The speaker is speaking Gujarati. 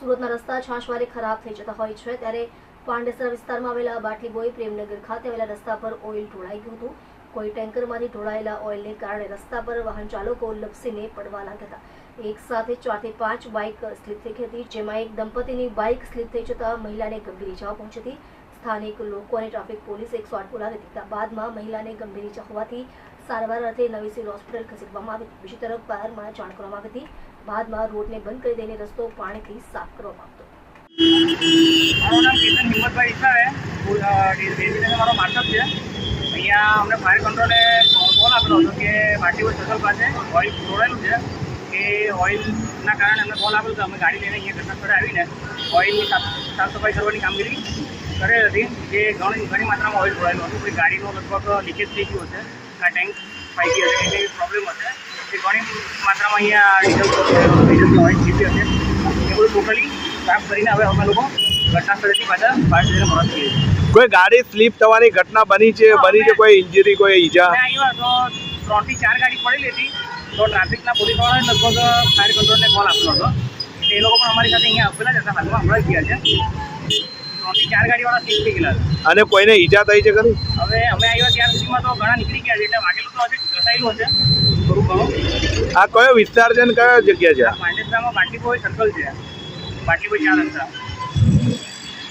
સુરતના રસ્તા છાશવારે ખરાબ થઈ જતા હોય છે. ત્યારે પાંડેસરા વિસ્તારમાં આવેલા બાટલીબોઈ પ્રેમનગર ખાતે આવેલા રસ્તા પર ઓઇલ ઢોળાઈ ગયું હતું. કોઈ ટેન્કરમાંથી ઢોળાયેલા ઓઇલને કારણે રસ્તા પર વાહન ચાલકો લપસીને પડવા લાગ્યા હતા. એક સાથે ચારથી પાંચ બાઇક સ્લીપ થઈ હતી, જેમાં એક દંપતીની બાઇક સ્લીપ થઈ જતા મહિલાને ગંભીર ઇજાઓ પહોંચી હતી. સ્થાનિક લોકો અને ટ્રાફિક પોલીસ એકસો આઠ બોલાવી હતી બાદમાં મહિલાને ગંભીર ઇજા હોવાથી સારવાર અર્થે નવી સિવિલ હોસ્પિટલ ખસેડવામાં આવી. બીજી તરફ ફાયરમાં જાણ કરવામાં આવી હતી. બાદમાં રોડને બંધ કરી દઈને રસ્તો પાણીથી સાફ કરવામાં આવતો. મારું નામ કેતન હિંમતભાઈ ઈસા છે. મારો માર્કઅપ છે. અહીંયા અમને ફાયર કંટ્રોલે કોલ આપેલો હતો કે માટીઓ સર્કલ પાસે ઓઇલ જોડાયેલું છે. કે ઓઇલના કારણે અમને કોલ આપેલો હતો. અમે ગાડી લઈને અહીંયા ઘટના સ્થળે આવીને ઓઇલની સાફ સફાઈ કરવાની કામગીરી કરેલ હતી. જે ઘણી ઘણી માત્રામાં ઓઇલ જોડાયેલું હતું. કોઈ ગાડીનો લગભગ લીકેજ થઈ ગયું હશે આ ટેન્ક ફાઈ ગયો છે એવી પ્રોબ્લેમ હશે. એ ઘણી માત્રામાં અહીંયા ડીઝલ ડીઝલની ઓઇલ છીપી હશે એ બધું ટોટલી સાફ કરીને હવે અમે લોકો ઘટના સ્થળેથી પાછા બહાર જઈને પરત છીએ. કોઈ ગાડી સ્લીપ થવાની ઘટના બની છે? બની છે કોઈ ઇન્જરી કોઈ ઈજા? આવ્યા તો ત્રણથી ચાર ગાડી પડેલી હતી. તો ટ્રાફિકના પોલીસવાળાએ લગભગ ફાયર કંટ્રોલને કોલ આપેલો હતો. એ લોકો પણ અમારી સાથે અહીંયા આપેલા જ હતા. હાલમાં હમણાં જ ગયા છે. ચાર ગાડીવાળા સીટ થઈ ગયેલા અને કોઈને ઈજા થઈ છે ખરી? હવે અમે આવ્યા ત્યાર સુધીમાં તો ઘણા નીકળી ગયા છે એટલે વાગેલું તો હશે ઘસાયેલું હશે. થોડું ઘણું. આ કયો વિસ્તાર છે ને કયો જગ્યા છે આ? પાંડેસરામાં બાટલીપોઈ સર્કલ છે. બાટલીપોઈ ચાર રસ્તા